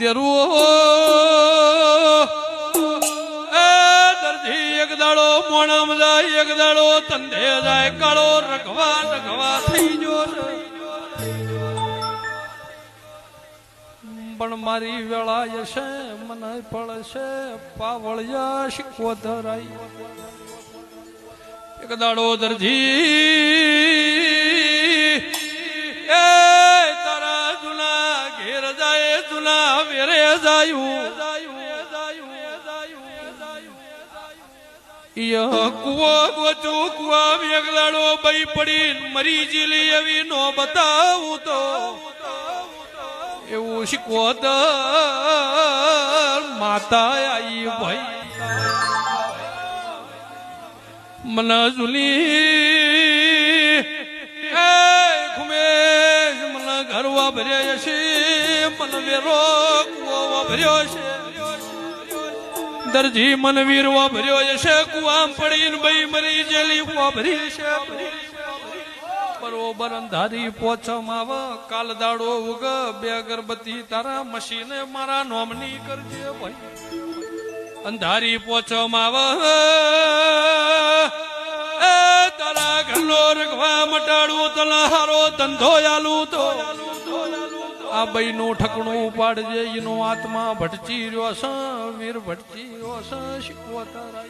દેરું દરજી એક દાડો મોણમ જાય, એક દાડો તંધે જાય, કાળો રખવા રખવા થઈ ગયો પણ મારી વેળા હશે મને પડશે પાવળિયા શીખવો ધરાઈ એક દાડો દરજી મરી જીલી એવી નો બતાવું તો. એવું શીખવો માતા આઈ ભાઈ. મને જુલી ખુમેશ, મન ઘર વાભર્યા છે. વેરો છે. દરજી મન વીર વાભર્યો છે. કુવામ પડીને બઈ મરી જેલી વાભરી છે. બરોબર અંધારી પોછમ આવ કાલ દાડો ઉગ, બે અગરબત્તી તારા મશીને મારા નોમની કરજે ભાઈ. અંધારી પોછમ આવ તારા ઘરનો રખવા મટાડવું તલા હારો ધંધો આલું તો. આ બઈ નું ઠકણું ઉપાડજે, એનો આત્મા ભટચી રહ્યો છે, વીર ભટચી રહ્યો છે શીખવતા